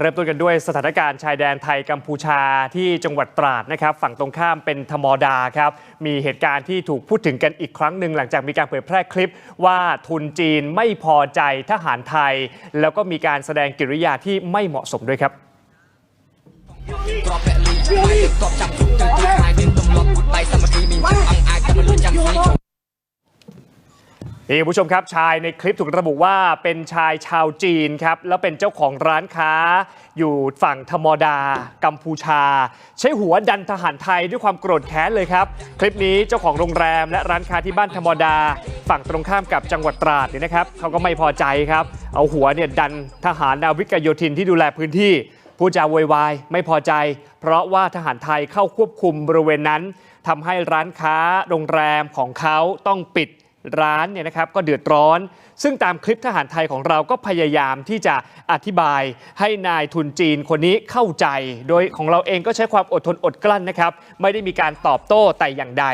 เริ่มต้นกันด้วยสถานการณ์ชายแดนไทยกัมพูชาที่จังหวัดตราดนะครับ ฝั่งตรงข้ามเป็นธรรมดาครับ มีเหตุการณ์ที่ถูกพูดถึงกันอีกครั้งหนึ่งหลังจากมีการเผยแพร่คลิปว่าทุนจีนไม่พอใจทหารไทย แล้วก็มีการแสดงกิริยาที่ไม่เหมาะสมด้วยครับ นี่ผู้ชมครับชายในคลิปถูกระบุว่าเป็นชายชาวจีนครับแล้วเป็นเจ้าของร้านค้า อยู่ฝั่งธรรมดา กัมพูชา ใช้หัวดันทหารไทยด้วยความโกรธแค้นเลยครับ คลิปนี้เจ้าของโรงแรมและร้านค้าที่บ้านธรรมดา ฝั่งตรงข้ามกับจังหวัดตราดเนี่ยนะครับเขาก็ไม่พอใจครับ เอาหัวเนี่ยดันทหารนาวิกโยธินที่ดูแลพื้นที่ผู้จาโวยวายไม่พอใจ เพราะว่าทหารไทยเข้าควบคุมบริเวณนั้นทำให้ร้านค้าโรงแรมของเขาต้องปิด ร้านเนี่ยนะครับก็เดือดร้อน ซึ่งตามคลิปทหารไทยของเราก็พยายามที่จะอธิบายให้นายทุนจีนคนนี้เข้าใจ โดยของเราเองก็ใช้ความอดทนอดกลั้นนะครับ ไม่ได้มีการตอบโต้แต่อย่างใด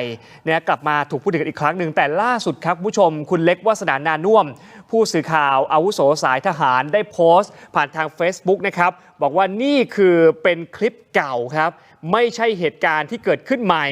เนี่ยกลับมาถูกพูดถึงอีกครั้งหนึ่งแต่ล่าสุดครับผู้ชม คุณเล็กวาสนานานุ่ม ผู้สื่อข่าวอาวุโสสายทหารได้โพสต์ ผ่านทาง Facebook นะครับบอกว่านี่คือเป็นคลิปเก่าครับ ไม่ใช่เหตุการณ์ที่เกิดขึ้นใหม่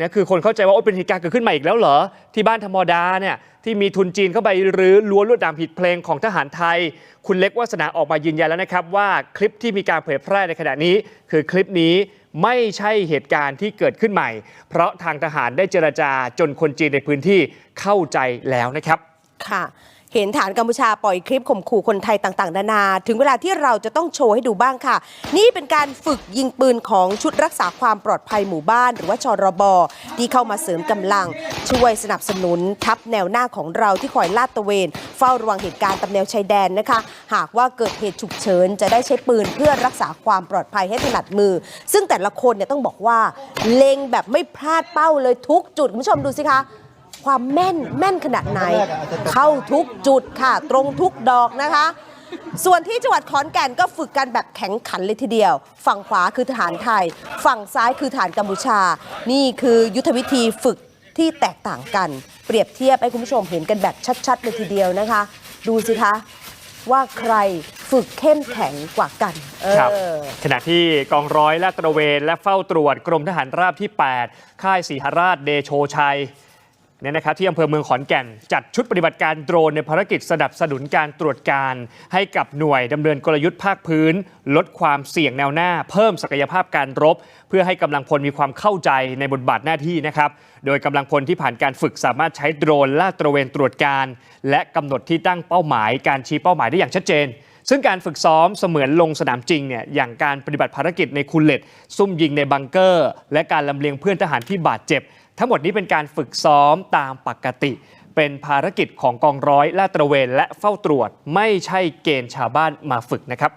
นะคือคนเข้าใจว่าโอ้เป็นเหตุการณ์เกิดขึ้นใหม่อีกแล้วเหรอ ที่บ้านธรรมดาเนี่ยที่มีทุนจีนเข้าไปรื้อล้วนลวดดามผิดเพลงของทหารไทย คุณเล็กวาสนาออกมายืนยันแล้วนะครับ ว่าคลิปที่มีการเผยแพร่ในขณะนี้ คือคลิปนี้ไม่ใช่เหตุการณ์ที่เกิดขึ้นใหม่ เพราะทางทหารได้เจรจาจนคนจีนในพื้นที่เข้าใจแล้วนะครับ ค่ะ เห็นฐานกัมพูชาปล่อยคลิปข่มขู่คนไทยต่างๆนานา ถึงเวลาที่เราจะต้องโชว์ให้ดูบ้างค่ะ นี่เป็นการฝึกยิงปืนของชุดรักษาความปลอดภัยหมู่บ้าน หรือว่าชรบที่เข้ามาเสริมกำลัง ช่วยสนับสนุนทัพแนวหน้าของเราที่คอยลาดตระเวน เฝ้าระวังเหตุการณ์ตามแนวชายแดนนะคะ หากว่าเกิดเหตุฉุกเฉินจะได้ใช้ปืนเพื่อรักษาความปลอดภัยให้ถนัดมือ ซึ่งแต่ละคนเนี่ยต้องบอกว่าเล็งแบบไม่พลาดเป้าเลยทุกจุดคุณผู้ชมดูสิคะ ความแม่นแม่นขนาดไหน เข้าทุกจุดค่ะ ตรงทุกดอกนะคะ ส่วนที่จังหวัดขอนแก่นก็ฝึกกันแบบแข็งขันเลยทีเดียว ฝั่งขวาคือทหารไทย ฝั่งซ้ายคือทหารกัมพูชา นี่คือยุทธวิธีฝึกที่แตกต่างกัน เปรียบเทียบให้คุณผู้ชมเห็นกันแบบชัดๆเลยทีเดียวนะคะ ดูสิคะว่าใครฝึกเข้มแข็งกว่ากันเออครับขณะที่กองร้อยลาดตระเวนและเฝ้าตรวจกรมทหารราบที่ 8 ค่ายศรีหราชเดโชชัย เนี่ยนะครับที่อำเภอเมืองขอนแก่น จัดชุดปฏิบัติการโดรนในภารกิจสนับสนุนการตรวจการ ให้กับหน่วยดำเนินกลยุทธ์ภาคพื้น ลดความเสี่ยงแนวหน้า เพิ่มศักยภาพการรบ เพื่อให้กำลังพลมีความเข้าใจในบทบาทหน้าที่นะครับโดยกำลังพลที่ผ่านการฝึกสามารถใช้โดรนลาดตระเวนตรวจการ และกำหนดที่ตั้งเป้าหมายการชี้เป้าหมายได้อย่างชัดเจนซึ่งการฝึกซ้อมเสมือนลงสนามจริงเนี่ยอย่างการปฏิบัติภารกิจในคูเลตซุ่มยิงในบังเกอร์ และการลำเลียงเพื่อนทหารที่บาดเจ็บ ทั้งหมดนี้เป็นการฝึกซ้อมตามปกติ เป็นภารกิจของกองร้อยลาดตระเวนและเฝ้าตรวจ ไม่ใช่เกณฑ์ชาวบ้านมาฝึกนะครับ